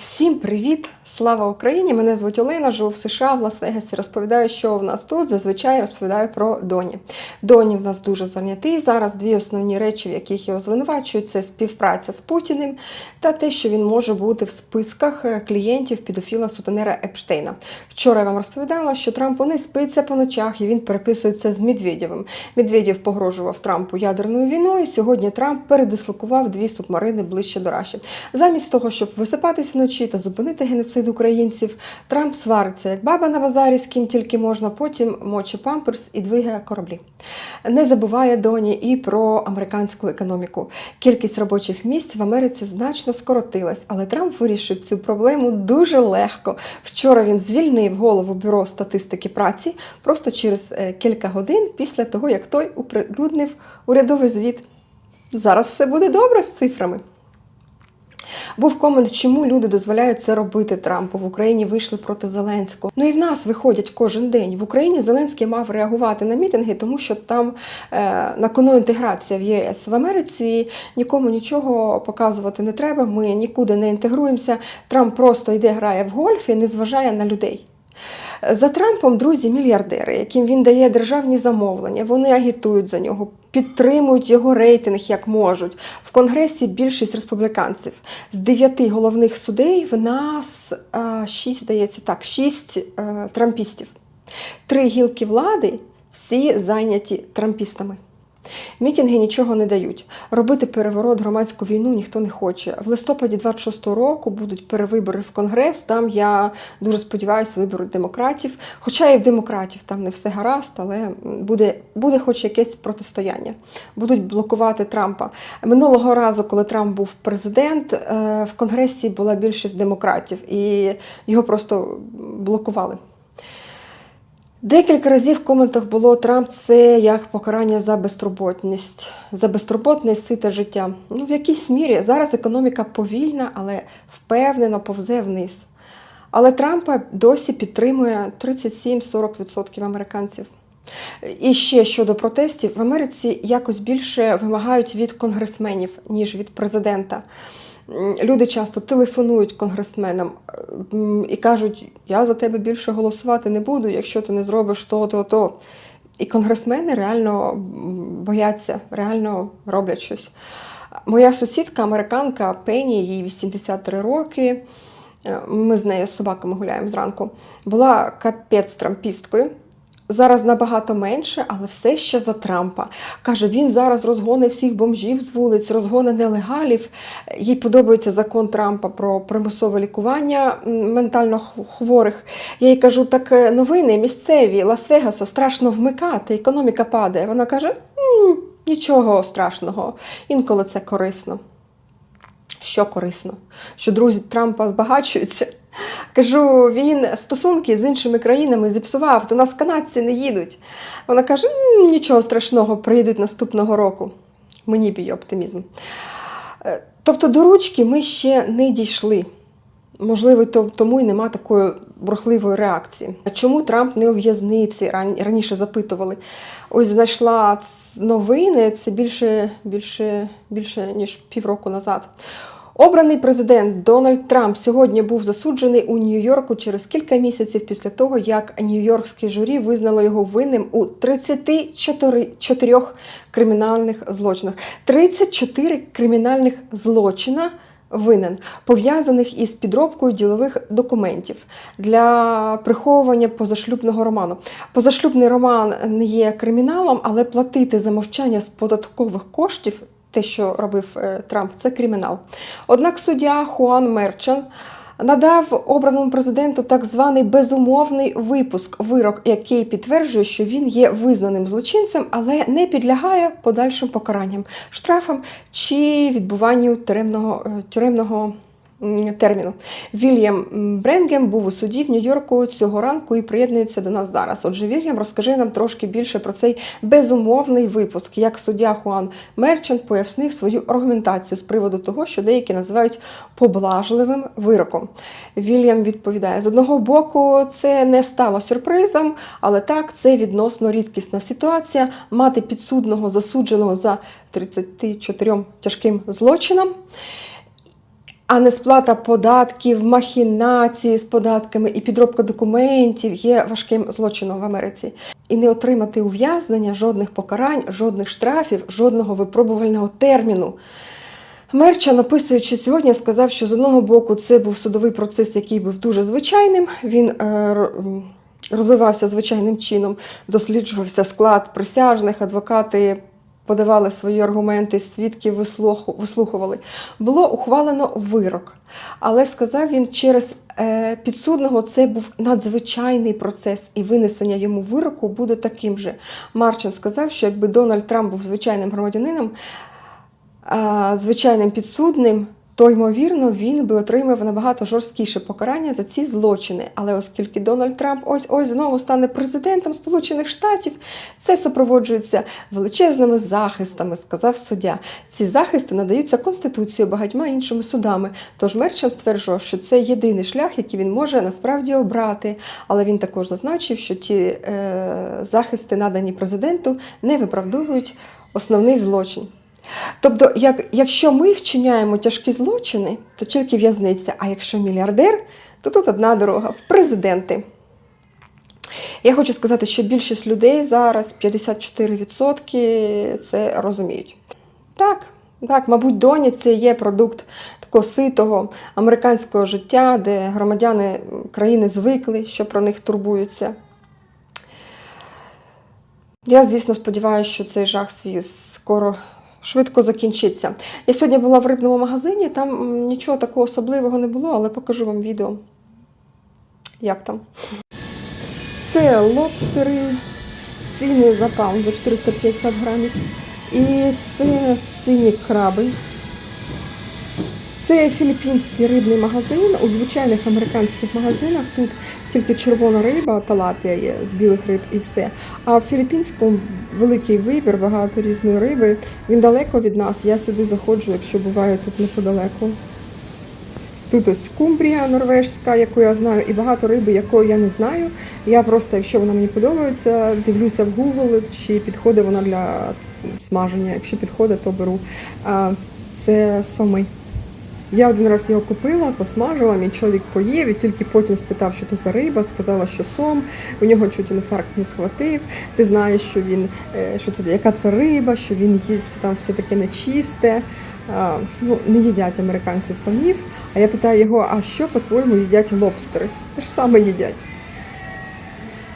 Всім привіт! Слава Україні! Мене звуть Олена, живу в США, в Лас-Вегасі. Розповідаю, що в нас тут. Зазвичай розповідаю про Доні. Доні в нас дуже зайнятий. Зараз дві основні речі, в яких його звинувачують, це співпраця з Путіним та те, що він може бути в списках е, клієнтів підофіла сутенера Епштейна. Вчора я вам розповідала, що Трампу не спиться по ночах і він переписується з Медведєвим. Медведєв погрожував Трампу ядерною війною. Сьогодні Трамп передислокував дві субмарини ближче до Раші. Замість того, щоб висипатись вночі та зупинити геноцид українців, Трамп свариться як баба на базарі, з ким тільки можна, потім моче памперс і двигає кораблі. Не забуває Доні і про американську економіку. Кількість робочих місць в Америці значно скоротилась, але Трамп вирішив цю проблему дуже легко. Вчора він звільнив голову бюро статистики праці просто через е, кілька годин після того, як той оприлюднив урядовий звіт. Зараз все буде добре з цифрами. Був комент, чому люди дозволяють це робити Трампу. В Україні вийшли проти Зеленського. Ну і в нас виходять кожен день. В Україні Зеленський мав реагувати на мітинги, тому що там е, на кону інтеграція в ЄС в Америці нікому нічого показувати не треба. Ми нікуди не інтегруємося. Трамп просто йде, грає в гольф і не зважає на людей. За Трампом друзі мільярдери, яким він дає державні замовлення. Вони агітують за нього, підтримують його рейтинг як можуть. В Конгресі більшість республіканців. З дев'яти головних судей в нас шість, здається, так, шість а, трампістів. Три гілки влади всі зайняті трампістами. Мітінги нічого не дають. Робити переворот громадську війну ніхто не хоче. В листопаді 26-го року будуть перевибори в Конгрес. Там я дуже сподіваюся, виберуть демократів. Хоча і в демократів там не все гаразд, але буде, буде хоч якесь протистояння. Будуть блокувати Трампа. Минулого разу, коли Трамп був президент, е, в Конгресі була більшість демократів, і його просто блокували. Декілька разів в коментах було Трамп це як покарання за безтурботність, за безтурботність сите життя. Ну, в якійсь мірі зараз економіка повільна, але впевнено повзе вниз. Але Трампа досі підтримує 37-40% американців. І ще щодо протестів, в Америці якось більше вимагають від конгресменів, ніж від президента. Люди часто телефонують конгресменам і кажуть, я за тебе більше голосувати не буду, якщо ти не зробиш то, то, то. І конгресмени реально бояться, реально роблять щось. Моя сусідка, американка Пенні, їй 83 роки. е, Ми з нею з собаками гуляємо зранку. Була капець трампісткою. Зараз набагато менше, але все ще за Трампа. Каже, він зараз розгоне всіх бомжів з вулиць, розгоне нелегалів. Їй подобається закон Трампа про примусове лікування ментально хворих. Я їй кажу, так е, новини місцеві, Лас-Вегаса страшно вмикати, економіка падає. Вона каже, «М, нічого страшного, інколи це корисно. Що корисно? Що друзі Трампа збагачуються. Кажу, він стосунки з іншими країнами зіпсував, до нас канадці не їдуть. Вона каже: нічого страшного, приїдуть наступного року. Мені бій оптимізм. Е, Тобто до ручки ми ще не дійшли. Можливо, то- тому й нема такої бурхливої реакції. Чому Трамп не у в'язниці? Раніше запитували. Ось знайшла новини, це більше, більше, більше ніж півроку назад. Обраний президент Дональд Трамп сьогодні був засуджений у Нью-Йорку через кілька місяців після того, як Нью-Йоркське журі визнало його винним у 34 чотирьох кримінальних злочинах. 34 кримінальних злочина винен, пов'язаних із підробкою ділових документів для приховування позашлюбного роману. Позашлюбний роман не є криміналом, але платити за мовчання з податкових коштів. Те, що робив е, Трамп, це кримінал. Однак суддя Хуан Мерчан надав обраному президенту так званий безумовний випуск, вирок, який підтверджує, що він є визнаним злочинцем, але не підлягає подальшим покаранням, штрафам чи відбуванню тюремного, е, тюремного терміну. Вільям Бренгем був у суді в Нью-Йорку цього ранку і приєднується до нас зараз. Отже, Вільям, розкажи нам трошки більше про цей безумовний випуск, як суддя Хуан Мерчант пояснив свою аргументацію з приводу того, що деякі називають поблажливим вироком. Вільям відповідає: з одного боку, це не стало сюрпризом, але так, це відносно рідкісна ситуація мати підсудного засудженого за 34 тяжким злочинам. А несплата податків, махінації з податками і підробка документів є важким злочином в Америці. І не отримати ув'язнення, жодних покарань, жодних штрафів, жодного випробувального терміну. Мерчан, описуючи сьогодні, сказав, що з одного боку це був судовий процес, який був дуже звичайним. Він е, розвивався звичайним чином, досліджувався склад присяжних, адвокати подавали свої аргументи, свідки вислуху- вислухували. Було ухвалено вирок. Але сказав він, через е, підсудного це був надзвичайний процес, і винесення йому вироку буде таким же. Марчин сказав, що якби Дональд Трамп був звичайним громадянином, звичайним підсудним, то ймовірно він би отримав набагато жорсткіше покарання за ці злочини. Але оскільки Дональд Трамп ось ось знову стане президентом Сполучених Штатів, це супроводжується величезними захистами, сказав суддя. Ці захисти надаються Конституцією багатьма іншими судами. Тож Мерчан стверджував, що це єдиний шлях, який він може насправді обрати. Але він також зазначив, що ті е, захисти, надані президенту, не виправдовують основний злочин. Тобто, як, якщо ми вчиняємо тяжкі злочини, то тільки в'язниця, а якщо мільярдер, то тут одна дорога в президенти. Я хочу сказати, що більшість людей зараз 54% це розуміють. Так, так, мабуть, доні це є продукт такого ситого американського життя, де громадяни країни звикли, що про них турбуються. Я, звісно, сподіваюся, що цей жах свій скоро швидко закінчиться. Я сьогодні була в рибному магазині, там нічого такого особливого не було, але покажу вам відео. Як там? Це лобстери, ціни за паунд за 450 грамів. І це сині краби. Це філіппінський рибний магазин. У звичайних американських магазинах тут тільки червона риба, талапія є з білих риб і все. А в філіппінському великий вибір, багато різної риби. Він далеко від нас. Я сюди заходжу, якщо буваю тут неподалеку. Тут ось скумбрія норвежська, яку я знаю, і багато риби, якої я не знаю. Я просто, якщо вона мені подобається, дивлюся в Google, чи підходить вона для смаження. Якщо підходить, то беру. Це соми. Я один раз його купила, посмажила, мій чоловік поїв і тільки потім спитав, що то за риба, сказала, що сом, у нього чуть інфаркт не схватив. Ти знаєш, що він, е, що це, яка це риба, що він їсть там все таке нечисте. А, ну, не їдять американці сомів. А я питаю його, а що, по-твоєму, їдять лобстери? Те ж саме їдять.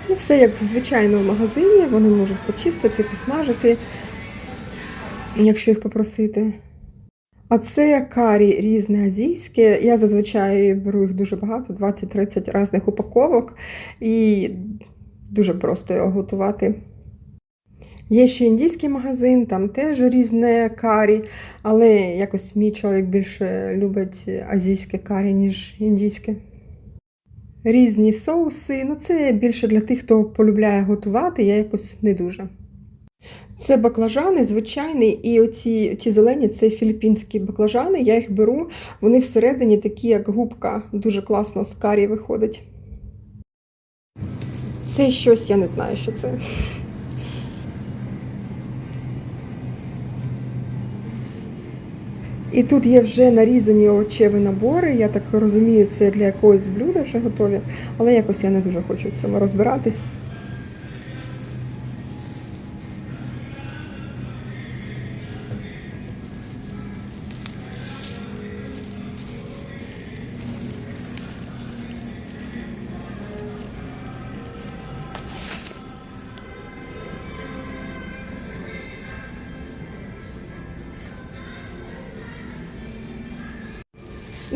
Ну, все як в звичайному магазині, вони можуть почистити, посмажити, якщо їх попросити. А це карі різне азійське. Я зазвичай беру їх дуже багато, 20-30 різних упаковок, і дуже просто його готувати. Є ще індійський магазин, там теж різне карі, але якось мій чоловік більше любить азійське карі, ніж індійське. Різні соуси, ну це більше для тих, хто полюбляє готувати, я якось не дуже. Це баклажани звичайні, і оці ці зелені це філіппінські баклажани. Я їх беру, вони всередині такі, як губка, дуже класно з карі виходить. Це щось, я не знаю, що це. І тут є вже нарізані овочеві набори. Я так розумію, це для якогось блюда вже готові, але якось я не дуже хочу в цьому розбиратись.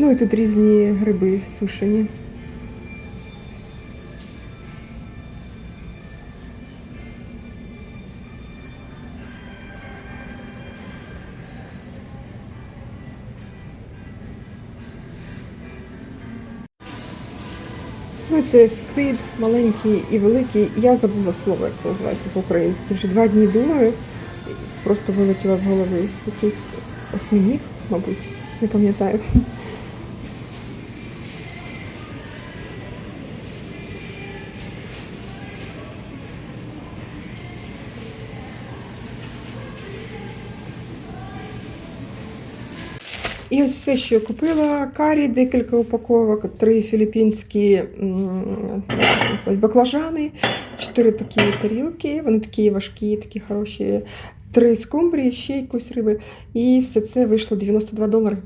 Ну і тут різні гриби сушені. Ну, це сквід маленький і великий. Я забула слово, як це називається по-українськи. Вже два дні думаю, просто вилетіла з голови. Якийсь осьмініг, мабуть, не пам'ятаю. І ось все, що я купила: карі, декілька упаковок, три філіппінські баклажани, чотири такі тарілки, вони такі важкі, такі хороші, три скумбрії, ще якусь риби. І все це вийшло 92 долари.